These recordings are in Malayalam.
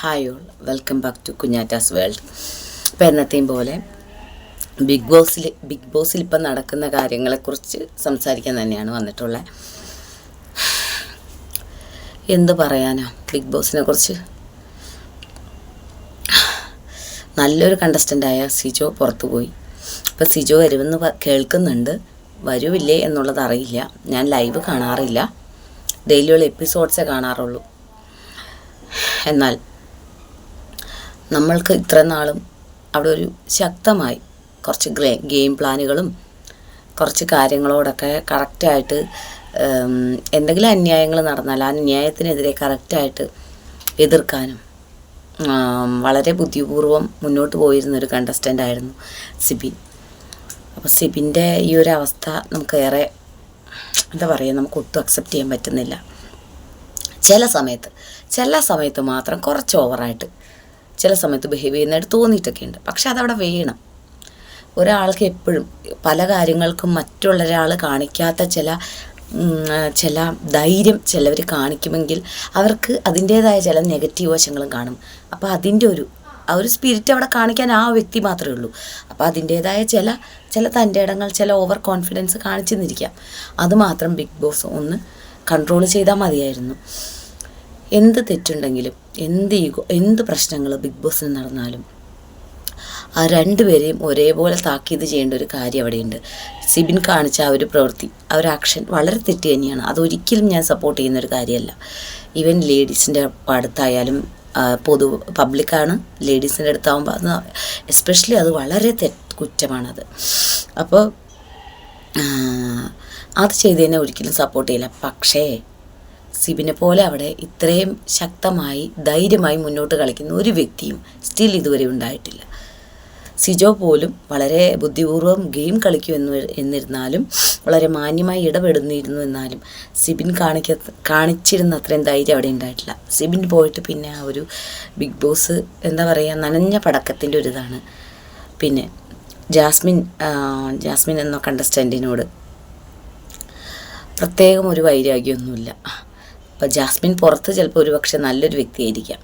Hi all welcome back to Kunjattas world ഇപ്പോൾ എന്നത്തെയും പോലെ ബിഗ് ബോസിൽ ബിഗ് ബോസിൽ ഇപ്പം നടക്കുന്ന കാര്യങ്ങളെക്കുറിച്ച് സംസാരിക്കാൻ തന്നെയാണ് വന്നിട്ടുള്ളത് എന്ത് പറയാനാ ബിഗ് ബോസിനെ കുറിച്ച്? നല്ലൊരു കണ്ടസ്റ്റന്റായ സിജോ പുറത്തു പോയി ഇപ്പം സിജോ വരുമെന്ന് കേൾക്കുന്നുണ്ട്. വരുമില്ലേ എന്നുള്ളത് അറിയില്ല. ഞാൻ ലൈവ് കാണാറില്ല. ഡെയിലിയുള്ള എപ്പിസോഡ്സേ കാണാറുള്ളൂ. എന്നാൽ നമ്മൾക്ക് ഇത്ര നാളും അവിടെ ഒരു ശക്തമായി കുറച്ച് ഗ്രേ ഗെയിം പ്ലാനുകളും കുറച്ച് കാര്യങ്ങളോടൊക്കെ കറക്റ്റായിട്ട് എന്തെങ്കിലും അന്യായങ്ങൾ നടന്നാൽ ആ അന്യായത്തിനെതിരെ കറക്റ്റായിട്ട് എതിർക്കാനും വളരെ ബുദ്ധിപൂർവം മുന്നോട്ട് പോയിരുന്ന ഒരു കണ്ടസ്റ്റന്റ് ആയിരുന്നു സിബിൻ. അപ്പോൾ സിബിന്റെ ഈ ഒരു അവസ്ഥ നമുക്ക് ഏറെ എന്താ പറയുക നമുക്ക് ഒട്ടും അക്സെപ്റ്റ് ചെയ്യാൻ പറ്റുന്നില്ല. ചില സമയത്ത് ചില സമയത്ത് മാത്രം കുറച്ച് ഓവറായിട്ട് ചില സമയത്ത് ബിഹേവ് ചെയ്യുന്നതായിട്ട് തോന്നിയിട്ടൊക്കെ ഉണ്ട് പക്ഷെ അതവിടെ വേണം. ഒരാൾക്ക് എപ്പോഴും പല കാര്യങ്ങൾക്കും മറ്റുള്ള ഒരാൾ കാണിക്കാത്ത ചില ചില ധൈര്യം ചിലവർ കാണിക്കുമെങ്കിൽ അവർക്ക് അതിന്റേതായ ചില നെഗറ്റീവ് വശങ്ങളും കാണും. അപ്പോൾ അതിന്റെ ഒരു ആ ഒരു സ്പിരിറ്റ് അവിടെ കാണിക്കാൻ ആ വ്യക്തി മാത്രമേ ഉള്ളൂ. അപ്പോൾ അതിന്റേതായ ചില ചില തന്റെ ഇടങ്ങൾ ചില ഓവർ കോൺഫിഡൻസ് കാണിച്ചു നിന്നിരിക്കാം അത് മാത്രം ബിഗ് ബോസ് ഒന്ന് കൺട്രോൾ ചെയ്താൽ മതിയായിരുന്നു. എന്ത് തെറ്റുണ്ടെങ്കിലും എന്ത് ഈഗോ എന്ത് പ്രശ്നങ്ങൾ ബിഗ് ബോസിൽ നടന്നാലും ആ രണ്ടുപേരെയും ഒരേപോലെ താക്കീത് ചെയ്യേണ്ട ഒരു കാര്യം അവിടെയുണ്ട്. സിബിൻ കാണിച്ച ആ ഒരു പ്രവൃത്തി ആ ഒരു ആക്ഷൻ വളരെ തെറ്റ് തന്നെയാണ്. അതൊരിക്കലും ഞാൻ സപ്പോർട്ട് ചെയ്യുന്ന ഒരു കാര്യമല്ല. ഈവൻ ലേഡീസിന്റെ അടുത്തായാലും പൊതു പബ്ലിക്കാണ് ലേഡീസിന്റെ അടുത്താവുമ്പോൾ അത് എസ്പെഷ്യലി അത് വളരെ തെ കുറ്റമാണത്. അപ്പോൾ അത് ചെയ്തതിനെ ഒരിക്കലും സപ്പോർട്ട് ചെയ്യില്ല. പക്ഷേ സിബിനെ പോലെ അവിടെ ഇത്രയും ശക്തമായി ധൈര്യമായി മുന്നോട്ട് കളിക്കുന്ന ഒരു വ്യക്തിയും സ്റ്റിൽ ഇതുവരെ ഉണ്ടായിട്ടില്ല. സിജോ പോലും വളരെ ബുദ്ധിപൂർവം ഗെയിം കളിക്കും എന്ന് എന്നിരുന്നാലും വളരെ മാന്യമായി ഇടപെടുന്നിരുന്നു എന്നാലും സിബിൻ കാണിക്ക കാണിച്ചിരുന്ന അത്രയും ധൈര്യം അവിടെ ഉണ്ടായിട്ടില്ല. സിബിൻ പോയിട്ട് പിന്നെ ആ ഒരു ബിഗ് ബോസ് എന്താ പറയുക നനഞ്ഞ പടക്കത്തിന്റെ ഒരു ഇതാണ്. പിന്നെ ജാസ്മിൻ ജാസ്മിൻ എന്ന കണ്ടസ്റ്റന്റിനോട് പ്രത്യേകം ഒരു വൈരാഗ്യമൊന്നുമില്ല. അപ്പോൾ ജാസ്മിൻ പുറത്ത് ചിലപ്പോൾ ഒരു പക്ഷെ നല്ലൊരു വ്യക്തിയായിരിക്കാം.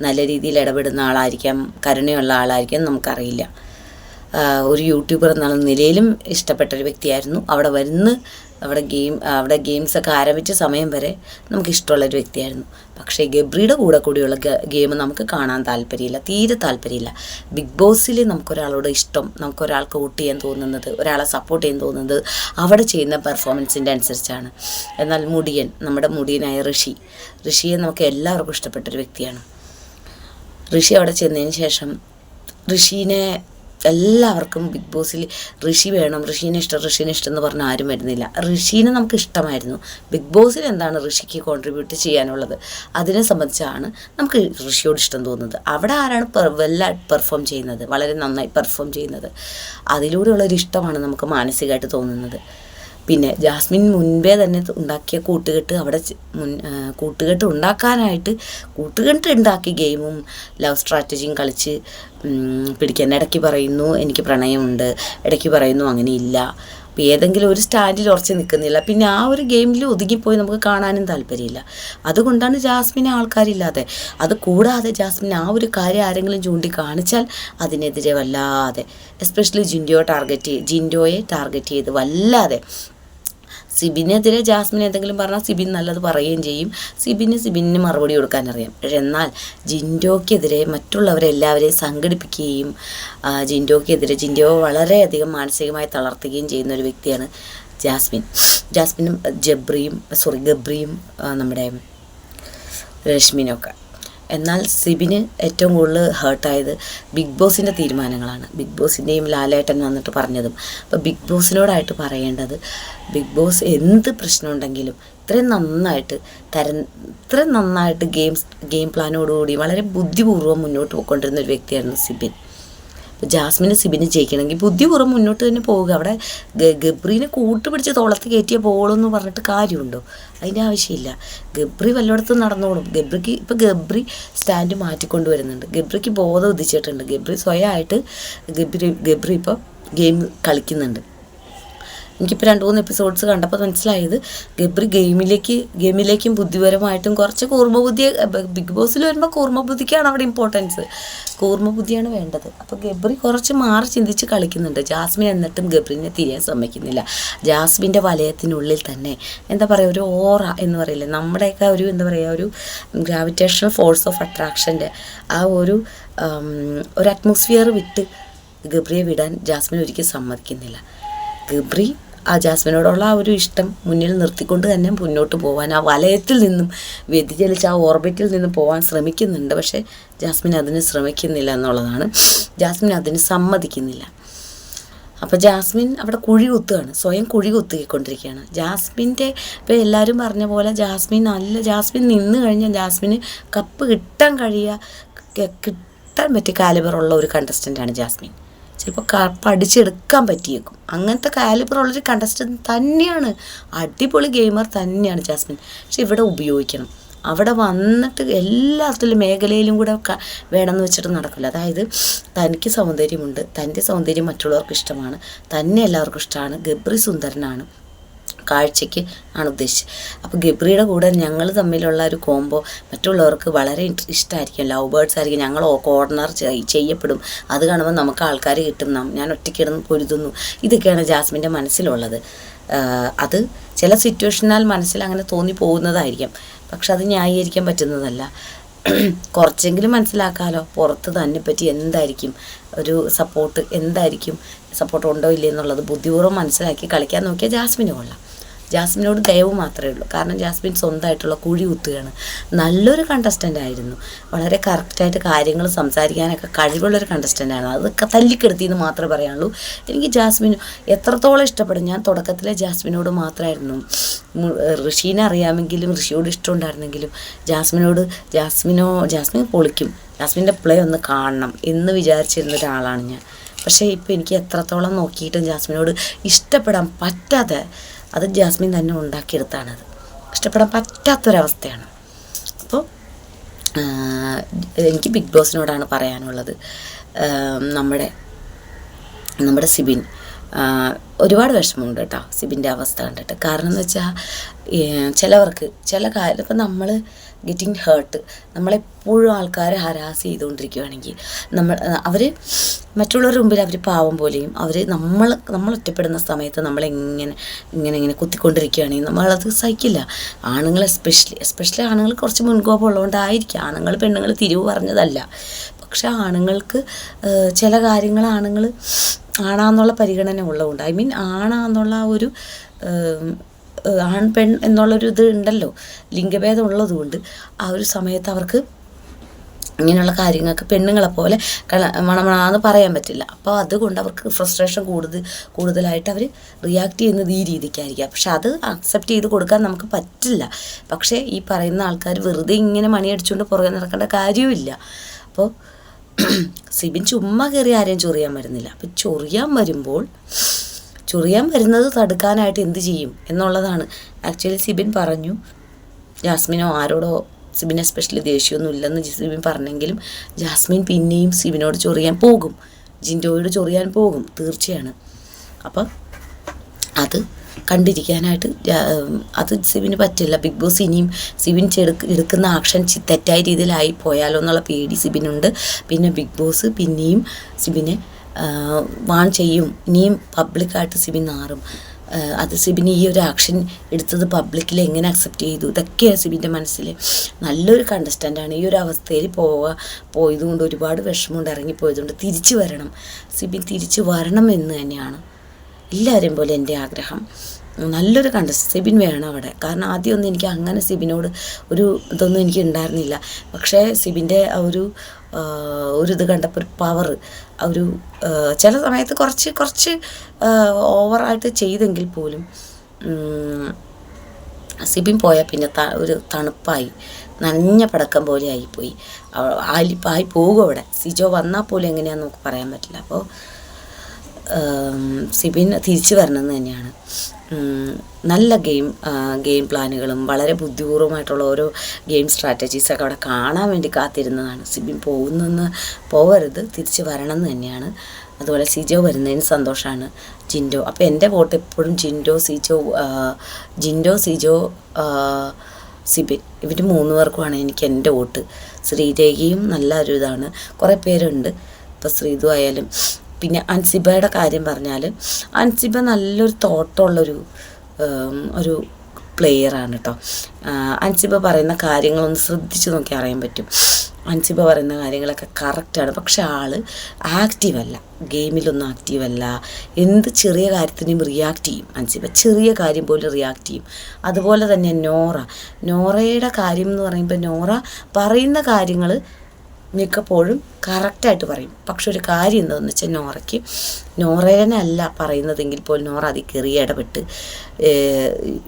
നല്ല രീതിയിൽ ഇടപെടുന്ന ആളായിരിക്കാം കരുണയുള്ള ആളായിരിക്കാം നമുക്കറിയില്ല. ഒരു യൂട്യൂബർ എന്നുള്ള നിലയിലും ഇഷ്ടപ്പെട്ട ഒരു വ്യക്തിയായിരുന്നു. അവിടെ വരുന്ന അവിടെ ഗെയിം അവിടെ ഗെയിംസൊക്കെ ആരംഭിച്ച സമയം വരെ നമുക്ക് ഇഷ്ടമുള്ള ഒരു വ്യക്തിയായിരുന്നു. പക്ഷേ ഗബ്രിയുടെ കൂടെ കൂടിയുള്ള ഗെയിം നമുക്ക് കാണാൻ താല്പര്യമില്ല തീരെ താല്പര്യമില്ല. ബിഗ് ബോസിൽ നമുക്കൊരാളോട് ഇഷ്ടം നമുക്കൊരാൾക്ക് വോട്ട് ചെയ്യാൻ തോന്നുന്നത് ഒരാളെ സപ്പോർട്ട് ചെയ്യാൻ തോന്നുന്നത് അവിടെ ചെയ്യുന്ന പെർഫോമൻസിന്റെ അനുസരിച്ചാണ്. എന്നാൽ മുടിയൻ നമ്മുടെ മുടിയനായ ഋഷി ഋഷിയെ നമുക്ക് എല്ലാവർക്കും ഇഷ്ടപ്പെട്ടൊരു വ്യക്തിയാണ്. ഋഷി അവിടെ ചെന്നതിന് ശേഷം ഋഷീനെ എല്ലാവർക്കും ബിഗ് ബോസിൽ ഋഷി വേണം ഋഷീനെ ഇഷ്ടം ഋഷീനെ ഇഷ്ടം എന്ന് പറഞ്ഞാൽ ആരും വരുന്നില്ല. ഋഷീനെ നമുക്ക് ഇഷ്ടമായിരുന്നു. ബിഗ് ബോസിൽ എന്താണ് ഋഷിക്ക് കോൺട്രിബ്യൂട്ട് ചെയ്യാനുള്ളത്? അതിനെ സംബന്ധിച്ചാണ് നമുക്ക് ഋഷിയോട് ഇഷ്ടം തോന്നുന്നത്. അവിടെ ആരാണ് വെല്ലായിട്ട് പെർഫോം ചെയ്യുന്നത്? വളരെ നന്നായി പെർഫോം ചെയ്യുന്നത്. അതിലൂടെയുള്ള ഒരു ഇഷ്ടമാണ് നമുക്ക് മാനസികമായിട്ട് തോന്നുന്നത്. പിന്നെ ജാസ്മിൻ മുൻപേ തന്നെ ഉണ്ടാക്കിയ കൂട്ടുകെട്ട് അവിടെ മുൻ കൂട്ടുകെട്ട് ഉണ്ടാക്കാനായിട്ട് കൂട്ടുകെട്ട് ഉണ്ടാക്കി ഗെയിമും ലവ് സ്ട്രാറ്റജിയും കളിച്ച് പിടിക്കാൻ ഇടയ്ക്ക് പറയുന്നു എനിക്ക് പ്രണയമുണ്ട്. ഇടയ്ക്ക് പറയുന്നു അങ്ങനെ ഇല്ല. അപ്പോൾ ഏതെങ്കിലും ഒരു സ്റ്റാൻഡിൽ ഉറച്ച് നിൽക്കുന്നില്ല. പിന്നെ ആ ഒരു ഗെയിമിൽ ഒതുങ്ങിപ്പോയി നമുക്ക് കാണാനും താല്പര്യമില്ല. അതുകൊണ്ടാണ് ജാസ്മിന് ആൾക്കാരില്ലാതെ. അത് കൂടാതെ ജാസ്മിൻ ആ ഒരു കാര്യം ആരെങ്കിലും ചൂണ്ടിക്കാണിച്ചാൽ അതിനെതിരെ വല്ലാതെ എസ്പെഷ്യലി ജിൻഡോ ടാർഗറ്റ് ജിൻഡോയെ ടാർഗറ്റ് ചെയ്ത് വല്ലാതെ സിബിനെതിരെ ജാസ്മിൻ എന്തെങ്കിലും പറഞ്ഞാൽ സിബിൻ നല്ലത് പറയുകയും ചെയ്യും. സിബിന് സിബിന് മറുപടി കൊടുക്കാൻ അറിയാം എന്നാൽ ജിൻഡോക്കെതിരെ മറ്റുള്ളവരെല്ലാവരെയും സംഘടിപ്പിക്കുകയും ജിൻഡോക്കെതിരെ ജിൻഡോ വളരെയധികം മാനസികമായി തളർത്തുകയും ചെയ്യുന്ന ഒരു വ്യക്തിയാണ് ജാസ്മിൻ. ജാസ്മിനും ജബ്രിയും സോറി ഗബ്രിയും നമ്മുടെ രശ്മിനൊക്കെ. എന്നാൽ സിബിന് ഏറ്റവും കൂടുതൽ ഹേർട്ടായത് ബിഗ് ബോസിന്റെ തീരുമാനങ്ങളാണ്. ബിഗ് ബോസിന്റെയും ലാലേട്ടൻ വന്നിട്ട് പറഞ്ഞതും. അപ്പോൾ ബിഗ് ബോസിനോടായിട്ട് പറയേണ്ടത് ബിഗ് ബോസ് എന്ത് പ്രശ്നമുണ്ടെങ്കിലും ഇത്രയും നന്നായിട്ട് തരം ഇത്രയും നന്നായിട്ട് ഗെയിംസ് ഗെയിം പ്ലാനോടുകൂടി വളരെ ബുദ്ധിപൂർവം മുന്നോട്ട് പോയിക്കൊണ്ടിരുന്ന ഒരു വ്യക്തിയായിരുന്നു സിബിൻ. ഇപ്പോൾ ജാസ്മിന് സിബിന് ജയിക്കണമെങ്കിൽ ബുദ്ധിപൂർവം മുന്നോട്ട് തന്നെ പോവുക. അവിടെ ഗബ്രീനെ കൂട്ടുപിടിച്ച് തോളത്ത് കയറ്റിയ പോളെന്ന് പറഞ്ഞിട്ട് കാര്യമുണ്ടോ? അതിന്റെ ആവശ്യമില്ല. ഗബ്രി വല്ലയിടത്തും നടന്നോളും. ഗബ്രിക്ക് ഇപ്പോൾ ഗബ്രി സ്റ്റാൻഡ് മാറ്റിക്കൊണ്ടുവരുന്നുണ്ട്. ഗബ്രിക്ക് ബോധം ഉദിച്ചിട്ടുണ്ട്. ഗബ്രി സ്വയമായിട്ട് ഗബ്രി ഗബ്രി ഇപ്പോൾ ഗെയിം കളിക്കുന്നുണ്ട്. എനിക്കിപ്പോൾ രണ്ട് മൂന്ന് എപ്പിസോഡ്സ് കണ്ടപ്പോൾ മനസ്സിലായത് ഗബ്രി ഗെയിമിലേക്ക് ഗെയിമിലേക്കും ബുദ്ധിപരമായിട്ടും കുറച്ച് കൂർമ്മ ബുദ്ധി ബിഗ് ബോസിൽ വരുമ്പോൾ കൂർമ്മ ബുദ്ധിക്കാണ് അവിടെ ഇമ്പോർട്ടൻസ് കൂർമ്മ ബുദ്ധിയാണ് വേണ്ടത്. അപ്പോൾ ഗബ്രി കുറച്ച് മാറി ചിന്തിച്ച് കളിക്കുന്നുണ്ട്. ജാസ്മിൻ എന്നിട്ടും ഗബ്രിനെ തിരിയാൻ സമ്മതിക്കുന്നില്ല. ജാസ്മിന്റെ വലയത്തിനുള്ളിൽ തന്നെ എന്താ പറയുക ഒരു ഓറ എന്ന് പറയില്ലേ നമ്മുടെയൊക്കെ ഒരു എന്താ പറയുക ഒരു ഗ്രാവിറ്റേഷണൽ ഫോഴ്സ് ഓഫ് അട്രാക്ഷന്റെ ആ ഒരു ഒരു അറ്റ്മോസ്ഫിയർ വിട്ട് ഗബ്രിയെ വിടാൻ ജാസ്മിൻ ഒരിക്കലും സമ്മതിക്കുന്നില്ല. ഗബ്രി ആ ജാസ്മിനോടുള്ള ആ ഒരു ഇഷ്ടം മുന്നിൽ നിർത്തിക്കൊണ്ട് തന്നെ മുന്നോട്ട് പോകാൻ ആ വലയത്തിൽ നിന്നും വ്യതിചലിച്ച് ആ ഓർബിറ്റിൽ നിന്നും പോകാൻ ശ്രമിക്കുന്നുണ്ട്. പക്ഷേ ജാസ്മിൻ അതിന് ശ്രമിക്കുന്നില്ല എന്നുള്ളതാണ്. ജാസ്മിൻ അതിന് സമ്മതിക്കുന്നില്ല. അപ്പോൾ ജാസ്മിൻ അവിടെ കുഴി കുത്തുകയാണ്. സ്വയം കുഴി കുത്തിക്കൊണ്ടിരിക്കുകയാണ്. ജാസ്മിന്റെ ഇപ്പോൾ എല്ലാവരും പറഞ്ഞ പോലെ ജാസ്മിൻ നല്ല ജാസ്മിൻ നിന്ന് കഴിഞ്ഞാൽ ജാസ്മിന് കപ്പ് കിട്ടാൻ കഴിയുക കിട്ടാൻ പറ്റിയ കാലിബറുള്ള ഒരു കണ്ടസ്റ്റന്റാണ് ജാസ്മിൻ. ചിലപ്പോൾ കപ്പ് അടിച്ചെടുക്കാൻ പറ്റിയേക്കും. അങ്ങനത്തെ കാലിബറുള്ളൊരു കണ്ടസ്റ്റന്റ് തന്നെയാണ്. അടിപൊളി ഗെയിമർ തന്നെയാണ് ജാസ്മിൻ. പക്ഷെ ഇവിടെ ഉപയോഗിക്കണം. അവിടെ വന്നിട്ട് എല്ലാത്തിലും മേഖലയിലും കൂടെ വേണമെന്ന് വെച്ചിട്ട് നടക്കില്ല. അതായത് തനിക്ക് സൗന്ദര്യമുണ്ട്. തന്റെ സൗന്ദര്യം മറ്റുള്ളവർക്ക് ഇഷ്ടമാണ്. തന്നെ എല്ലാവർക്കും ഇഷ്ടമാണ്. ഗബ്രി സുന്ദരനാണ്. കാഴ്ചയ്ക്ക് ആണ് ഉദ്ദേശിച്ചത്. അപ്പോൾ ഗബ്രിയുടെ കൂടെ ഞങ്ങൾ തമ്മിലുള്ള ഒരു കോംബോ മറ്റുള്ളവർക്ക് വളരെ ഇഷ്ടമായിരിക്കും ലവ് ബേർഡ്സ് ആയിരിക്കും. ഞങ്ങൾ കോർണർ ചെയ്യപ്പെടും. അത് കാണുമ്പോൾ നമുക്ക് ആൾക്കാർ കിട്ടും. ഞാൻ ഒറ്റയ്ക്കിടന്ന് പൊരുതുന്നു. ഇതൊക്കെയാണ് ജാസ്മിന്റെ മനസ്സിലുള്ളത്. അത് ചില സിറ്റുവേഷനാൽ മനസ്സിൽ അങ്ങനെ തോന്നി പോകുന്നതായിരിക്കും. പക്ഷെ അത് ന്യായീകരിക്കാൻ പറ്റുന്നതല്ല. കുറച്ചെങ്കിലും മനസ്സിലാക്കാമല്ലോ പുറത്ത് തന്നെ പറ്റി എന്തായിരിക്കും? ഒരു സപ്പോർട്ട് എന്തായിരിക്കും? സപ്പോർട്ട് ഉണ്ടോ ഇല്ലേ എന്നുള്ളത് ബുദ്ധിപൂർവം മനസ്സിലാക്കി കളിക്കാൻ നോക്കിയാൽ ജാസ്മിന് കൊള്ളാം. ജാസ്മിനോട് ദയവ് മാത്രമേ ഉള്ളൂ. കാരണം ജാസ്മിൻ സ്വന്തമായിട്ടുള്ള കുഴി കുത്തുകയാണ് നല്ലൊരു കണ്ടസ്റ്റന്റ് ആയിരുന്നു. വളരെ കറക്റ്റായിട്ട് കാര്യങ്ങൾ സംസാരിക്കാനൊക്കെ കഴിവുള്ളൊരു കണ്ടസ്റ്റന്റ് ആണ് അതൊക്കെ തല്ലിക്കെടുത്തി എന്ന് മാത്രമേ പറയാനുള്ളൂ. എനിക്ക് ജാസ്മിൻ എത്രത്തോളം ഇഷ്ടപ്പെടും. ഞാൻ തുടക്കത്തിലെ ജാസ്മിനോട് മാത്രമായിരുന്നു. ഋഷീനെ അറിയാമെങ്കിലും ഋഷിയോട് ഇഷ്ടമുണ്ടായിരുന്നെങ്കിലും ജാസ്മിനോട് ജാസ്മിനോ ജാസ്മിൻ പൊളിക്കും. ജാസ്മിന്റെ പ്ലേ ഒന്ന് കാണണം എന്ന് വിചാരിച്ചിരുന്ന ഒരാളാണ് ഞാൻ. പക്ഷേ ഇപ്പോൾ എനിക്ക് എത്രത്തോളം നോക്കിയിട്ടും ജാസ്മിനോട് ഇഷ്ടപ്പെടാൻ പറ്റാതെ അത് ജാസ്മിൻ തന്നെ ഉണ്ടാക്കിയെടുത്താണത് ഇഷ്ടപ്പെടാൻ പറ്റാത്തൊരവസ്ഥയാണ്. അപ്പോൾ എനിക്ക് ബിഗ് ബോസിനോടാണ് പറയാനുള്ളത്. നമ്മുടെ നമ്മുടെ സിബിൻ. ഒരുപാട് വിഷമമുണ്ട് കേട്ടോ സിബിന്റെ അവസ്ഥ കണ്ടിട്ട്. കാരണം എന്ന് വെച്ചാൽ ചിലവർക്ക് ചില കാര്യം ഇപ്പം നമ്മൾ ഗെറ്റിംഗ് ഹേർട്ട് നമ്മളെപ്പോഴും ആൾക്കാരെ ഹരാസ് ചെയ്തുകൊണ്ടിരിക്കുകയാണെങ്കിൽ നമ്മൾ അവർ മറ്റുള്ളവരുടെ മുമ്പിൽ അവർ പാവം പോലെയും അവർ നമ്മൾ നമ്മൾ ഒറ്റപ്പെടുന്ന സമയത്ത് നമ്മളെങ്ങനെ ഇങ്ങനെ ഇങ്ങനെ കുത്തിക്കൊണ്ടിരിക്കുകയാണെങ്കിൽ നമ്മളത് സഹിക്കില്ല. ആണുങ്ങൾ എസ്പെഷ്യലി എസ്പെഷ്യലി ആണുങ്ങൾ കുറച്ച് മുൻകോപം ഉള്ളതുകൊണ്ടായിരിക്കും ആണുങ്ങൾ പെണ്ണുങ്ങൾ തിരിവ് പറഞ്ഞതല്ല. പക്ഷെ ആണുങ്ങൾക്ക് ചില കാര്യങ്ങൾ ആണുങ്ങൾ ആണാന്നുള്ള പരിഗണന ഉള്ളതുകൊണ്ട്. ഐ മീൻ ആണാന്നുള്ള ആ ഒരു ആൺ പെൺ എന്നുള്ളൊരു ഇത് ഉണ്ടല്ലോ. ലിംഗഭേദം ഉള്ളതുകൊണ്ട് ആ ഒരു സമയത്ത് അവർക്ക് ഇങ്ങനെയുള്ള കാര്യങ്ങൾക്ക് പെണ്ണുങ്ങളെ പോലെ മണമണാന്ന് പറയാൻ പറ്റില്ല. അപ്പോൾ അതുകൊണ്ട് അവർക്ക് ഫ്രസ്ട്രേഷൻ കൂടുതൽ കൂടുതലായിട്ട് അവർ റിയാക്ട് ചെയ്യുന്നത് ഈ രീതിക്കായിരിക്കാം. പക്ഷെ അത് അക്സെപ്റ്റ് ചെയ്ത് കൊടുക്കാൻ നമുക്ക് പറ്റില്ല. പക്ഷേ ഈ പറയുന്ന ആൾക്കാർ വെറുതെ ഇങ്ങനെ മണിയടിച്ചുകൊണ്ട് പുറകെ നടക്കേണ്ട കാര്യവുമില്ല. അപ്പോൾ സിബിൻ ചുമ്മാ കയറി ആരെയും ചൊറിയാൻ വരുന്നില്ല. അപ്പം ചൊറിയാൻ വരുമ്പോൾ ചൊറിയാൻ വരുന്നത് തടുക്കാനായിട്ട് എന്ത് ചെയ്യും എന്നുള്ളതാണ്. ആക്ച്വലി സിബിൻ പറഞ്ഞു ജാസ്മിനോ ആരോടോ സിബിൻ എസ്പെഷ്യലി ദേഷ്യമൊന്നും ഇല്ലെന്ന് സിബിൻ പറഞ്ഞെങ്കിലും ജാസ്മിൻ പിന്നെയും സിബിനോട് ചൊറിയാൻ പോകും. ജിൻഡോയോട് ചൊറിയാൻ പോകും തീർച്ചയാണ്. അപ്പം അത് കണ്ടിരിക്കാനായിട്ട് അത് സിബിന് പറ്റില്ല. ബിഗ് ബോസ് ഇനിയും സിവിൻ ചെടുക്ക് എടുക്കുന്ന ആക്ഷൻ തെറ്റായ രീതിയിലായി പോയാലോ എന്നുള്ള പേടി സിബിനുണ്ട്. പിന്നെ ബിഗ് ബോസ് പിന്നെയും സിബിനെ വാൺ ചെയ്യും. ഇനിയും പബ്ലിക്കായിട്ട് സിബിൻ നാറും. അത് സിബിന് ഈ ഒരു ആക്ഷൻ എടുത്തത് പബ്ലിക്കിൽ എങ്ങനെ അക്സെപ്റ്റ് ചെയ്തു? ഇതൊക്കെയാണ് സിബിന്റെ മനസ്സിൽ നല്ലൊരു കണ്ടസ്റ്റന്റാണ്. ഈ ഒരു അവസ്ഥയിൽ പോവുക പോയതുകൊണ്ട് ഒരുപാട് വിഷമമുണ്ട് ഇറങ്ങിപ്പോയതുകൊണ്ട് തിരിച്ചു വരണം. സിബിൻ തിരിച്ചു വരണം എന്ന് തന്നെയാണ് എല്ലാവരെയും പോലെ എന്റെ ആഗ്രഹം. നല്ലൊരു കണ്ടസ്റ്റ് സിബിൻ വേണം അവിടെ. കാരണം ആദ്യമൊന്നും എനിക്ക് അങ്ങനെ സിബിനോട് ഒരു ഇതൊന്നും എനിക്ക് ഉണ്ടായിരുന്നില്ല. പക്ഷേ സിബിന്റെ ആ ഒരു ഒരു ഇത് കണ്ടപ്പോൾ ഒരു പവർ ഒരു ചില സമയത്ത് കുറച്ച് കുറച്ച് ഓവറായിട്ട് ചെയ്തെങ്കിൽ പോലും സിബിൻ പോയാൽ പിന്നെ ത ഒരു തണുപ്പായി. നനഞ്ഞ പടക്കം പോലെ ആയിപ്പോയി. ആലിപ്പായി പോകും അവിടെ. സിജോ വന്നാൽ പോലും എങ്ങനെയാണെന്ന് നമുക്ക് പറയാൻ പറ്റില്ല. അപ്പോൾ സിബിൻ തിരിച്ചു വരണമെന്ന് തന്നെയാണ്. നല്ല ഗെയിം ഗെയിം പ്ലാനുകളും വളരെ ബുദ്ധിപൂർവമായിട്ടുള്ള ഓരോ ഗെയിം സ്ട്രാറ്റജീസൊക്കെ അവിടെ കാണാൻ വേണ്ടി കാത്തിരുന്നതാണ്. സിബിൻ പോകുന്നെന്ന് പോകരുത് തിരിച്ച് വരണം എന്ന് തന്നെയാണ്. അതുപോലെ സിജോ വരുന്നതിന് സന്തോഷമാണ് ജിൻഡോ. അപ്പോൾ എന്റെ വോട്ട് എപ്പോഴും ജിൻഡോ സിജോ ജിൻഡോ സിജോ സിബിൻ. ഇവർ മൂന്ന് പേർക്കുമാണ് എനിക്ക് എന്റെ വോട്ട്. ശ്രീരേഖയും നല്ല ഒരു ഇതാണ്. കുറേ പേരുണ്ട്. ഇപ്പോൾ ശ്രീതു ആയാലും പിന്നെ അൻസിബയുടെ കാര്യം പറഞ്ഞാൽ അൻസിബ നല്ലൊരു തോട്ടമുള്ളൊരു ഒരു പ്ലെയറാണ് കേട്ടോ അൻസിബ പറയുന്ന കാര്യങ്ങളൊന്ന് ശ്രദ്ധിച്ച് നോക്കി അറിയാൻ പറ്റും. അൻസിബ പറയുന്ന കാര്യങ്ങളൊക്കെ കറക്റ്റാണ് പക്ഷെ ആൾ ആക്റ്റീവല്ല ഗെയിമിലൊന്നും ആക്റ്റീവല്ല എന്ത് ചെറിയ കാര്യത്തിനും റിയാക്ട് ചെയ്യും അൻസിബ. ചെറിയ കാര്യം പോലും റിയാക്ട് ചെയ്യും. അതുപോലെ തന്നെ നോറ. നോറയുടെ കാര്യം എന്ന് പറയുമ്പോൾ നോറ പറയുന്ന കാര്യങ്ങൾ മിക്കപ്പോഴും കറക്റ്റായിട്ട് പറയും. പക്ഷെ ഒരു കാര്യം എന്താണെന്ന് വെച്ചാൽ നോറയ്ക്ക് നോറേനല്ല പറയുന്നതെങ്കിൽ പോലും നോറ അതിൽ കയറി ഇടപെട്ട്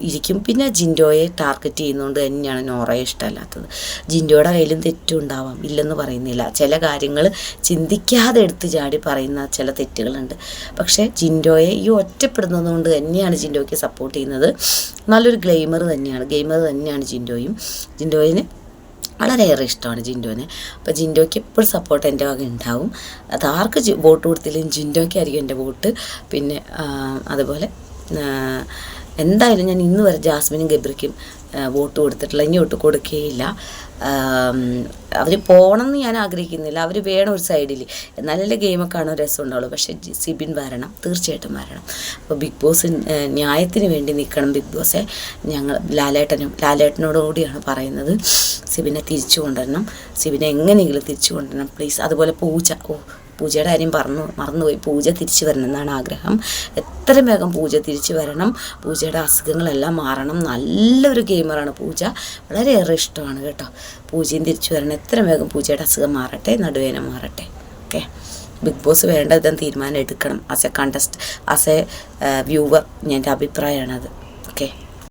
ഇരിക്കും. പിന്നെ ജിൻഡോയെ ടാർഗറ്റ് ചെയ്യുന്നതുകൊണ്ട് തന്നെയാണ് നോറയെ ഇഷ്ടമല്ലാത്തത്. ജിൻഡോയുടെ കയ്യിലും തെറ്റും ഉണ്ടാവാം ഇല്ലെന്ന് പറയുന്നില്ല. ചില കാര്യങ്ങൾ ചിന്തിക്കാതെ എടുത്ത് ചാടി പറയുന്ന ചില തെറ്റുകളുണ്ട്. പക്ഷേ ജിൻഡോയെ ഈ ഒറ്റപ്പെടുന്നത് കൊണ്ട് തന്നെയാണ് ജിൻഡോയ്ക്ക് സപ്പോർട്ട് ചെയ്യുന്നത്. നല്ലൊരു ഗ്ലെയിമർ തന്നെയാണ് ഗെയിമർ തന്നെയാണ് ജിൻഡോയും. ജിൻഡോയിന് വളരെയേറെ ഇഷ്ടമാണ് ജിൻഡോനെ. അപ്പോൾ ജിൻഡോയ്ക്ക് എപ്പോഴും സപ്പോർട്ട് എന്റെ വക ഉണ്ടാവും. അത് ആർക്ക് വോട്ട് കൊടുത്തില്ലെങ്കിലും ജിൻഡോയ്ക്കായിരിക്കും എന്റെ വോട്ട്. പിന്നെ അതുപോലെ എന്തായാലും ഞാൻ ഇന്ന് വരെ ജാസ്മിനും ഗബ്രിക്കും വോട്ട് കൊടുത്തിട്ടില്ല. ഇനി വോട്ട് കൊടുക്കുകയില്ല അവർ പോകണം എന്ന് ഞാൻ ആഗ്രഹിക്കുന്നില്ല. അവർ വേണം ഒരു സൈഡിൽ നല്ല ഗെയിമൊക്കെ കാണാൻ രസം ഉണ്ടാവുള്ളൂ. പക്ഷേ സിബിൻ വരണം. തീർച്ചയായിട്ടും വരണം. അപ്പോൾ ബിഗ് ബോസ് ന്യായത്തിന് വേണ്ടി നിൽക്കണം ബിഗ് ബോസെ. ഞങ്ങൾ ലാലേട്ടനും ലാലേട്ടനോടുകൂടിയാണ് പറയുന്നത്. സിബിനെ തിരിച്ചു കൊണ്ടുവരണം. സിബിനെ എങ്ങനെയെങ്കിലും തിരിച്ചു കൊണ്ടുവരണം. പ്ലീസ്. അതുപോലെ പൂജ. ഓ പൂജയുടെ കാര്യം പറഞ്ഞു മറന്നുപോയി. പൂജ തിരിച്ചു വരണം എന്നാണ് ആഗ്രഹം. എത്രയും വേഗം പൂജ തിരിച്ചു വരണം? പൂജയുടെ അസുഖങ്ങളെല്ലാം മാറണം. നല്ലൊരു ഗെയിമറാണ് പൂജ. വളരെയേറെ ഇഷ്ടമാണ് കേട്ടോ. പൂജയും തിരിച്ചു വരണം. എത്രയും വേഗം പൂജയുടെ അസുഖം മാറട്ടെ നടുവേന മാറട്ടെ. ഓക്കെ? ബിഗ് ബോസ് വേണ്ട വിധം തീരുമാനം എടുക്കണം. As a contest as a viewer. എന്റെ അഭിപ്രായമാണത്. ഓക്കെ?